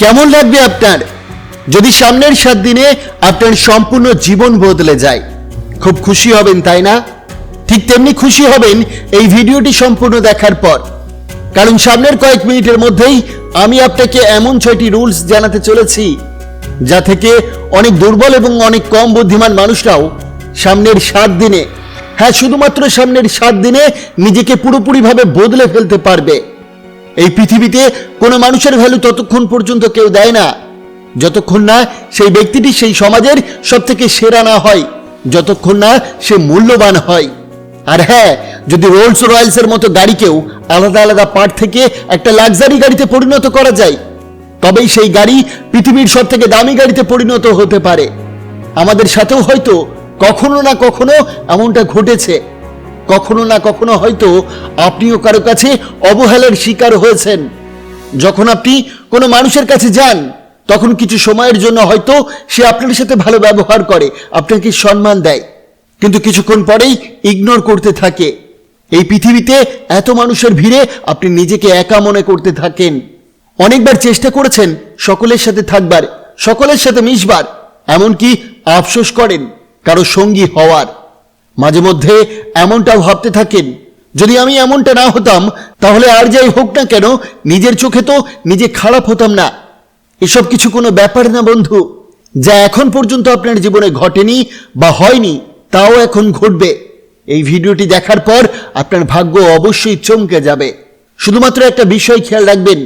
কেমন লাগবে আপনার? যদি সামনের সাত দিনে আপনার সম্পূর্ণ জীবন বদলে যায়, খুব খুশি হবেন, তাই না? ঠিক তেমনি খুশি হবেন এই ভিডিওটি সম্পূর্ণ দেখার পর। কারণ সামনের কয়েক মিনিটের মধ্যেই আমি আপনাকে এমন ছয়টি রুলস জানাতে চলেছি, যা থেকে অনেক দুর্বল এবং অনেক কম বুদ্ধিমান মানুষরাও সামনের সাত দিনে হ্যাঁ শুধুমাত্র সামনের সাত দিনে নিজেকে পুরোপুরিভাবে বদলে ফেলতে পারবে। এই পৃথিবীতে কোনো মানুষের ভ্যালু ততক্ষণ পর্যন্ত কেউ দেয় না। যতক্ষণ না সেই ব্যক্তিটি সেই সমাজের সব থেকে সেরা না হয়, যতক্ষণ না সে মূল্যবান হয়। আর হ্যাঁ যদি রোলস রয়্যালসের মতো গাড়িকেও আলাদা আলাদা পার্ট থেকে একটা লাক্সারি গাড়িতে পরিণত করা যায়, তবেই সেই গাড়ি পৃথিবীর সব থেকে দামি গাড়িতে পরিণত হতে পারে। আমাদের সাথেও হয়তো কখনো না কখনো এমনটা ঘটেছে। কখনো না কখনো হয়তো আপনিও কারও কাছে অবহেলার শিকার হয়েছেন। যখন আপনি কোনো মানুষের কাছে যান, তখন কিছু সময়ের জন্য হয়তো সে আপনার সাথে ভালো ব্যবহার করে, আপনাকে সম্মান দেয়। কিন্তু কিছুক্ষণ পরেই ইগনোর করতে থাকে। এই পৃথিবীতে এত মানুষের ভিড়ে আপনি নিজেকে একা মনে করতে থাকেন। অনেকবার চেষ্টা করেছেন সকলের সাথে থাকবার, সকলের সাথে মিশবার, এমনকি আফসোস করেন কারও সঙ্গী হওয়ার। মাঝে মধ্যে এমনটাও ভাবতে থাকেন, যদি আমি এমনটা না হতাম, তাহলে আর যাই হোক না কেন, নিজের চোখে তো নিজে খারাপ হতাম না। এসব কিছু কোনো ব্যাপার না বন্ধু, যা এখন পর্যন্ত আপনার জীবনে ঘটেনি বা হয়নি, তাও এখন ঘটবে। এই ভিডিওটি দেখার পর আপনার ভাগ্য অবশ্যই চমকে যাবে। শুধুমাত্র একটা বিষয় খেয়াল রাখবেন,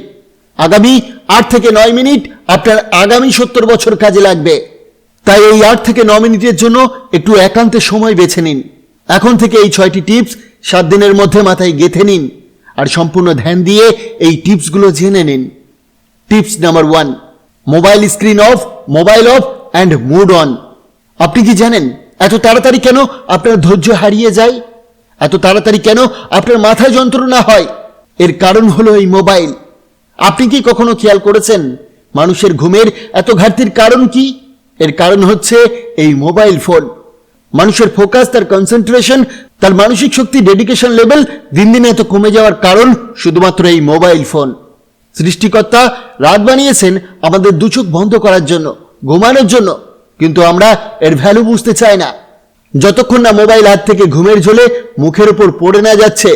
আগামী আট থেকে নয় মিনিট আপনার আগামী সত্তর বছর কাজে লাগবে। তাই এই আট থেকে ন মিনিটের জন্য একটু একান্তে সময় বেছে নিন। এখন থেকে এই ছয়টি টিপস সাত দিনের মধ্যে মাথায় গেঁথে নিন আর সম্পূর্ণ ধ্যান দিয়ে এই টিপসগুলো জেনে নিন। Tips number one, mobile screen off, mobile off, and mood on. আপনি কি জানেন এত তাড়াতাড়ি কেন আপনার ধৈর্য হারিয়ে যায়? এত তাড়াতাড়ি কেন আপনার মাথায় যন্ত্রণা হয়? এর কারণ হলো এই মোবাইল। আপনি কি কখনো খেয়াল করেছেন মানুষের ঘুমের এত ঘাটতির কারণ কি? এর কারণ হচ্ছে এই মোবাইল ফোন মানুষের ফোকাস তার কনসেন্ট্রেশন তার মানসিক শক্তি ডেডিকেশন লেভেল দিন দিন এত কমে যাওয়ার কারণ শুধুমাত্র এই মোবাইল ফোন সৃষ্টিকর্তা রাত বানিয়েছেন আমাদের দুচোখ বন্ধ করার জন্য, ঘুমানোর জন্য, কিন্তু আমরা এর ভ্যালু বুঝতে চাই না। যতক্ষণ না মোবাইল হাত থেকে ঘুমের ঝোলে মুখের উপর পড়ে না যাচ্ছে,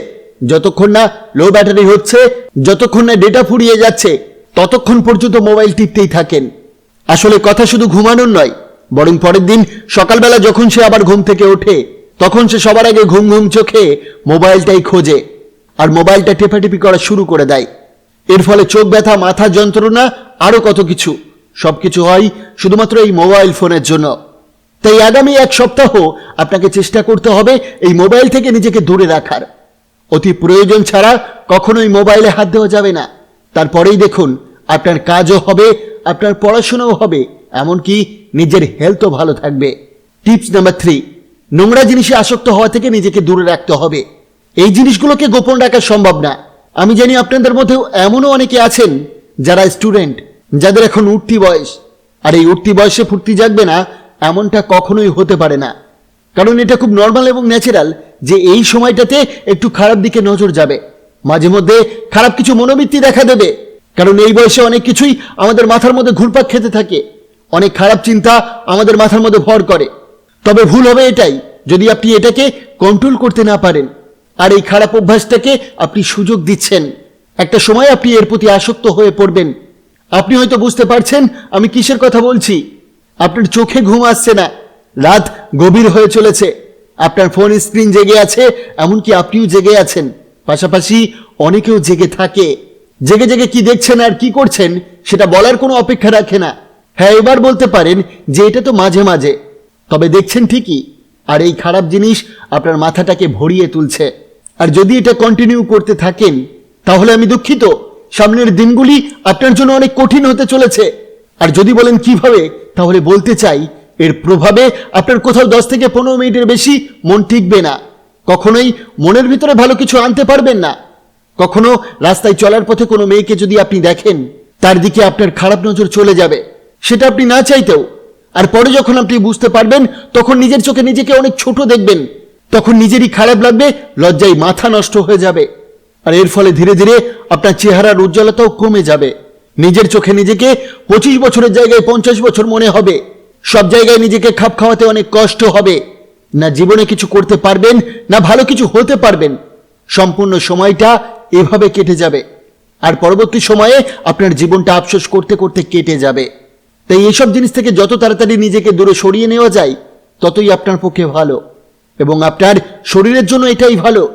যতক্ষণ না লো ব্যাটারি হচ্ছে, যতক্ষণ না ডেটা ফুরিয়ে যাচ্ছে, ততক্ষণ পর্যন্ত মোবাইল টিপতেই থাকেন। আসলে কথা শুধু ঘুমানোর নয়, বরং পরের দিন সকালবেলা যখন সে আবার ঘুম থেকে ওঠে, তখন সে সবার আগে ঘুম ঘুম চোখে মোবাইলটাই খোঁজে আর মোবাইলটা টেপাটেপি করা শুরু করে দেয়। এর ফলে চোখ ব্যথা, মাথা যন্ত্রণা, আরও কত কিছু। সবকিছু হয় শুধুমাত্র এই মোবাইল ফোনের জন্য। তাই আগামী এক সপ্তাহ আপনাকে চেষ্টা করতে হবে এই মোবাইল থেকে নিজেকে দূরে রাখার। অতি প্রয়োজন ছাড়া কখনোই মোবাইলে হাত দেওয়া যাবে না। তারপরেই দেখুন আপনার কাজও হবে আপনার পড়াশোনাও হবে, এমনকি নিজের হেলথও ভালো থাকবে। টিপস নাম্বার থ্রি নোংরা জিনিসে আসক্ত হওয়া থেকে নিজেকে দূরে রাখতে হবে। এই জিনিসগুলোকে গোপন রাখা সম্ভব না। আমি জানি আপনাদের মধ্যেও এমনও অনেকে আছেন যারা স্টুডেন্ট যাদের এখন উঠতি বয়স। আর এই উঠতি বয়সে ফুর্তি জাগবে না, এমনটা কখনোই হতে পারে না। কারণ এটা খুব নর্মাল এবং ন্যাচারাল যে এই সময়টাতে একটু খারাপ দিকে নজর যাবে। মাঝে মধ্যে খারাপ কিছু মনোবৃত্তি দেখা দেবে। কারণ এই বয়সে অনেক কিছুই আমাদের মাথার মধ্যে ঘুরপাক খেতে থাকে। অনেক খারাপ চিন্তা আমাদের মাথার মধ্যে ভর করে। তবে ভুল হবে এটাই, যদি আপনি এটাকে কন্ট্রোল করতে না পারেন, আর এই খারাপ অভ্যাসটাকে আপনি সুযোগ দিচ্ছেন। একটা সময় আপনি এর প্রতি আসক্ত হয়ে পড়বেন। আপনি হয়তো বুঝতে পারছেন আমি কিসের কথা বলছি। আপনার চোখে ঘুম আসছে না, রাত গভীর হয়ে চলেছে। আপনার ফোন স্ক্রিন জেগে আছে, এমনকি আপনিও জেগে আছেন। পাশাপাশি অনেকেও জেগে থাকে। জেগে জেগে কি দেখছেন আর কি করছেন, সেটা বলার কোনো অপেক্ষা রাখে না। হ্যাঁ এবার বলতে পারেন যে এটা তো মাঝে মাঝে। তবে দেখছেন ঠিকই, আর এই খারাপ জিনিস আপনার মাথাটাকে ভরিয়ে তুলছে। আর যদি এটা কন্টিনিউ করতে থাকেন, তাহলে আমি দুঃখিত। সামনের দিনগুলি আপনার জন্য অনেক কঠিন হতে চলেছে। আর যদি বলেন কীভাবে, তাহলে বলতে চাই, এর প্রভাবে আপনার কোথাও দশ থেকে পনেরো মিনিটের বেশি মন টিকবে না। কখনোই মনের ভিতরে ভালো কিছু আনতে পারবেন না। কখনো রাস্তায় চলার পথে কোনো মেয়েকে যদি আপনি দেখেন, তার দিকে আপনার খারাপ নজর চলে যাবে। সেটা আপনি না চাইতেও। আর পরে যখন আপনি বুঝতে পারবেন, তখন নিজের চোখে নিজেকে অনেক ছোট দেখবেন। তখন নিজেরই খারাপ লাগবে, লজ্জায় মাথা নষ্ট হয়ে যাবে। আর এর ফলে ধীরে ধীরে আপনার চেহারার উজ্জ্বলতাও কমে যাবে। নিজের চোখে নিজেকে পঁচিশ বছরের জায়গায় পঞ্চাশ বছর মনে হবে। সব জায়গায় নিজেকে খাপ খাওয়াতে অনেক কষ্ট হবে। না জীবনে কিছু করতে পারবেন, না ভালো কিছু হতে পারবেন। সম্পূর্ণ সময়টা এভাবে কেটে যাবে। আর পরবর্তী সময়ে আপনার জীবনটা আফসোস করতে করতে কেটে যাবে। তাই এসব জিনিস থেকে যত তাড়াতাড়ি নিজেকে দূরে সরিয়ে নেওয়া যায়, ততই আপনার পক্ষে ভালো। এবং আপনার শরীরের জন্য এটাই ভালো।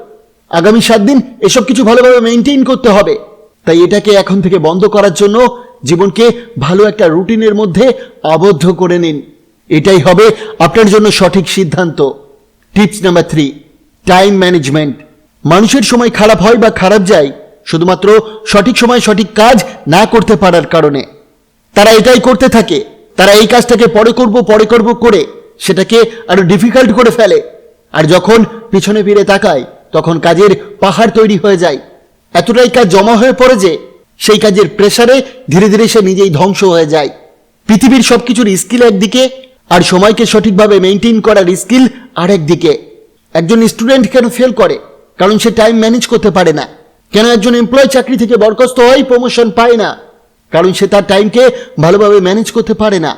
আগামী সাত দিন এসব কিছু ভালোভাবে মেনটেন করতে হবে। তাই এটাকে এখন থেকে বন্ধ করার জন্য জীবনকে ভালো একটা রুটিনের মধ্যে আবদ্ধ করে নিন। এটাই হবে আপনার জন্য সঠিক সিদ্ধান্ত। Tips number three time management মানুষের সময় খারাপ হয় বা খারাপ যায়, শুধুমাত্র সঠিক সময় সঠিক কাজ না করতে পারার কারণে। তারা এটাই করতে থাকে, তারা এই কাজটাকে পরে করব পরে করব করে সেটাকে আরও ডিফিকাল্ট করে ফেলে। আর যখন পিছনে ফিরে তাকায়, তখন কাজের পাহাড় তৈরি হয়ে যায়। এতটাই কাজ জমা হয়ে পড়ে যে সেই কাজের প্রেসারে ধীরে ধীরে সে নিজেই ধ্বংস হয়ে যায়। পৃথিবীর সবকিছুর স্কিল একদিকে, আর সময়কে সঠিকভাবে মেনটেন করার স্কিল আরেক দিকে। একজন স্টুডেন্ট কেন ফেল করে? কারণ সে টাইম ম্যানেজ করতে পারে না। কেন একজন এমপ্লয় চাকরি থেকে বরখাস্ত হয় প্রমোশন পায় না? কারণ সে তার টাইমকে ভালোভাবে ম্যানেজ করতে পারে না।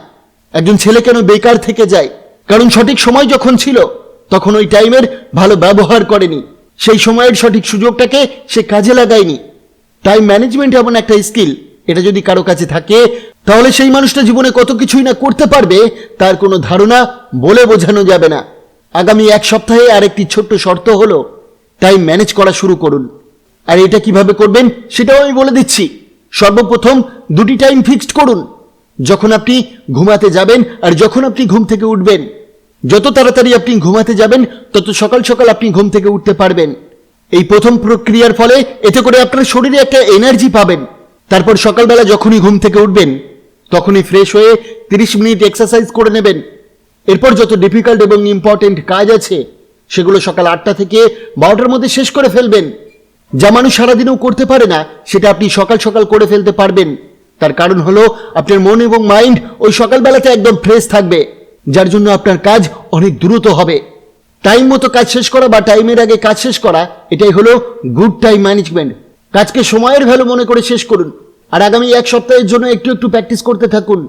একজন ছেলে কেন বেকার থেকে যায়? কারণ সঠিক সময় যখন ছিল, তখন ওই টাইমের ভালো ব্যবহার করেনি। সেই সময়ের সঠিক সুযোগটাকে সে কাজে লাগায়নি। টাইম ম্যানেজমেন্ট এমন একটা স্কিল এটা যদি কারও কাছে থাকে, তাহলে সেই মানুষটা জীবনে কত কিছুই না করতে পারবে, তার কোনো ধারণা বলে বোঝানো যাবে না। আগামী এক সপ্তাহে আরেকটি ছোট্ট শর্ত হলো টাইম ম্যানেজ করা শুরু করুন। আর এটা কীভাবে করবেন, সেটাও আমি বলে দিচ্ছি। সর্বপ্রথম দুটি টাইম ফিক্সড করুন। যখন আপনি ঘুমাতে যাবেন আর যখন আপনি ঘুম থেকে উঠবেন, যত তাড়াতাড়ি আপনি ঘুমাতে যাবেন, তত সকাল সকাল আপনি ঘুম থেকে উঠতে পারবেন। এই প্রথম প্রক্রিয়ার ফলে এতে করে আপনার শরীরে একটা এনার্জি পাবেন। তারপর সকালবেলা যখনই ঘুম থেকে উঠবেন, তখনই ফ্রেশ হয়ে তিরিশ মিনিট এক্সারসাইজ করে নেবেন। এরপর যত ডিফিকাল্ট এবং ইম্পর্টেন্ট কাজ আছে সেগুলো সকাল আটটা থেকে বারোটার মধ্যে শেষ করে ফেলবেন। যা মানুষ সারাদিনেও করতে পারে না, সেটা আপনি সকাল সকাল করে ফেলতে পারবেন। তার কারণ হলো, আপনার মন এবং মাইন্ড ওই সকালবেলাতে একদম ফ্রেশ থাকবে, যার জন্য আপনার কাজ অনেক দ্রুত হবে। টাইম মতো কাজ শেষ করা বা টাইমের আগে কাজ শেষ করা, এটাই হলো গুড টাইম ম্যানেজমেন্ট কাজকে সময়ের ভ্যালু মনে করে শেষ করুন, আর আগামী এক সপ্তাহের জন্য একটু একটু প্র্যাকটিস করতে থাকুন।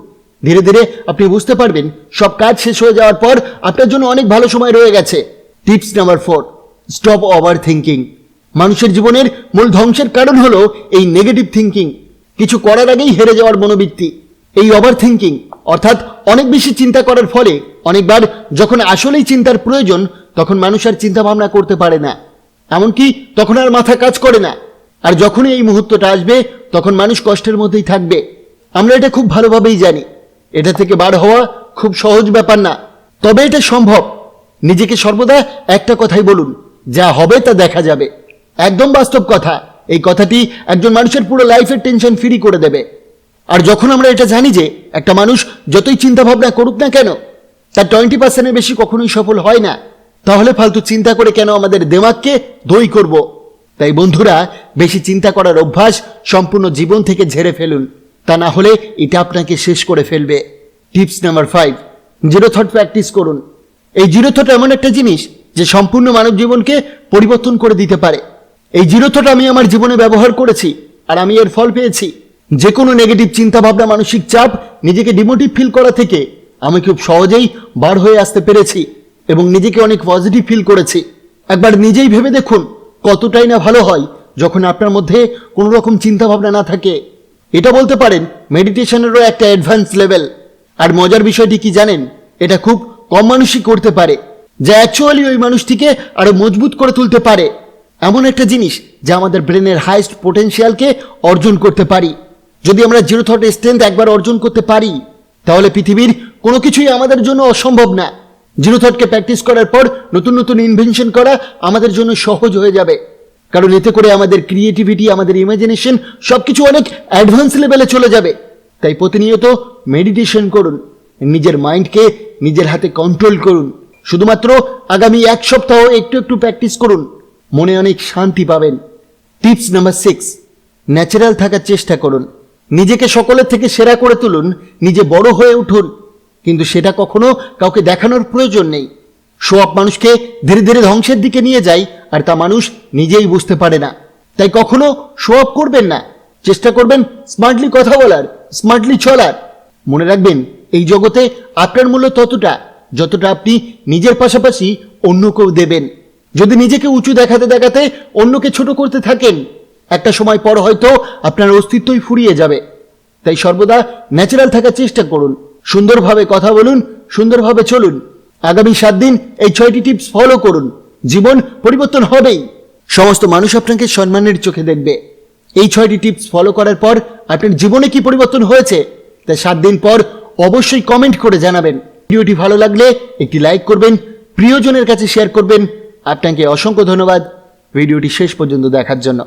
ধীরে ধীরে আপনি বুঝতে পারবেন, সব কাজ শেষ হয়ে যাওয়ার পর আপনার জন্য অনেক ভালো সময় রয়ে গেছে। Tips number four stop overthinking মানুষের জীবনের মূল ধ্বংসের কারণ হলো এই নেগেটিভ থিঙ্কিং কিছু করার আগেই হেরে যাওয়ার মনোবৃত্তি। এই ওভার থিঙ্কিং অর্থাৎ অনেক বেশি চিন্তা করার ফলে, অনেকবার যখন আসলেই চিন্তার প্রয়োজন, তখন মানুষ আর চিন্তা ভাবনা করতে পারে না। এমনকি তখন আর মাথা কাজ করে না। আর যখনই এই মুহূর্তটা আসবে, তখন মানুষ কষ্টের মধ্যেই থাকবে। আমরা এটা খুব ভালোভাবেই জানি। এটা থেকে বার হওয়া খুব সহজ ব্যাপার না। তবে এটা সম্ভব। নিজেকে সর্বদা একটা কথাই বলুন, যা হবে তা দেখা যাবে। একদম বাস্তব কথা। এই কথাটি একজন মানুষের পুরো লাইফের টেনশন ফ্রি করে দেবে। আর যখন আমরা এটা জানি যে একটা মানুষ যতই চিন্তা ভাবনা করুক না কেন, তার টোয়েন্টি পার্সেন্টের বেশি কখনোই সফল হয় না, তাহলে ফালতু চিন্তা করে কেন আমাদের দেমাগকে দই করব? তাই বন্ধুরা, বেশি চিন্তা করার অভ্যাস সম্পূর্ণ জীবন থেকে ঝেড়ে ফেলুন। তা না হলে এটা আপনাকে শেষ করে ফেলবে। Tips number five zero thought practice করুন। এই জিরো থট এমন একটা জিনিস যে সম্পূর্ণ মানব জীবনকে পরিবর্তন করে দিতে পারে। এই জিরো থট আমি আমার জীবনে ব্যবহার করেছি আর আমি এর ফল পেয়েছি। যে কোনো নেগেটিভ চিন্তা ভাবনা মানসিক চাপ নিজেকে ডিমোটিভ ফিল করা থেকে আমি খুব সহজেই বার হয়ে আসতে পেরেছি এবং নিজেকে অনেক পজিটিভ ফিল করেছি। একবার নিজেই ভেবে দেখুন কতটাই না ভালো হয় যখন আপনার মধ্যে কোনো রকম চিন্তা ভাবনা না থাকে। এটা বলতে পারেন মেডিটেশনেরও একটা অ্যাডভান্স লেভেল আর মজার বিষয়টি কি জানেন? এটা খুব কম মানুষই করতে পারে, যা অ্যাকচুয়ালি ওই মানুষটিকে আরও মজবুত করে তুলতে পারে। এমন একটা জিনিস যা আমাদের ব্রেনের হাইস্ট পোটেনশিয়ালকে অর্জন করতে পারি। যদি আমরা জিরো থট স্ট্রেংথ একবার অর্জন করতে পারি, তাহলে পৃথিবীর কোনো কিছুই আমাদের জন্য অসম্ভব না। জিরো থটকে প্র্যাকটিস করার পর নতুন নতুন ইনভেনশন করা আমাদের জন্য সহজ হয়ে যাবে। কারণ এতে করে আমাদের ক্রিয়েটিভিটি আমাদের ইমাজিনেশন সবকিছু অনেক অ্যাডভান্স লেভেলে চলে যাবে। তাই প্রতিনিয়ত মেডিটেশন করুন। নিজের মাইন্ডকে নিজের হাতে কন্ট্রোল করুন। শুধুমাত্র আগামী এক সপ্তাহ একটু একটু প্র্যাকটিস করুন। মনে অনেক শান্তি পাবেন। টিপস নাম্বার সিক্স ন্যাচারাল থাকার চেষ্টা করুন। নিজেকে সকলের থেকে সেরা করে তুলুন, নিজে বড় হয়ে উঠুন। কিন্তু সেটা কখনো কাউকে দেখানোর প্রয়োজন নেই। শো মানুষকে ধীরে ধীরে ধ্বংসের দিকে নিয়ে যায়, আর তা মানুষ নিজেই বুঝতে পারে না। তাই কখনো শো করবেন না। চেষ্টা করবেন স্মার্টলি কথা বলার স্মার্টলি চলার। মনে রাখবেন এই জগতে আপনার মূল্য ততটা যতটা আপনি নিজের পাশাপাশি অন্যকেও দেবেন। যদি নিজেকে উঁচু দেখাতে দেখাতে অন্যকে ছোট করতে থাকেন, একটা সময় পর হয়তো আপনার অস্তিত্বই ফুরিয়ে যাবে। তাই সর্বদা ন্যাচারাল থাকার চেষ্টা করুন। সুন্দরভাবে কথা বলুন, সুন্দরভাবে চলুন। আগামী সাত দিন এই ছয়টি টিপস ফলো করুন। জীবন পরিবর্তন হবেই। সমস্ত মানুষ আপনাকে সম্মানের চোখে দেখবে। এই ছয়টি টিপস ফলো করার পর আপনার জীবনে কি পরিবর্তন হয়েছে? তা সাত দিন পর অবশ্যই কমেন্ট করে জানাবেন। ভিডিওটি ভালো লাগলে একটি লাইক করবেন, প্রিয়জনের কাছে শেয়ার করবেন। আপনাকে অসংখ্য ধন্যবাদ। ভিডিওটি শেষ পর্যন্ত দেখার জন্য।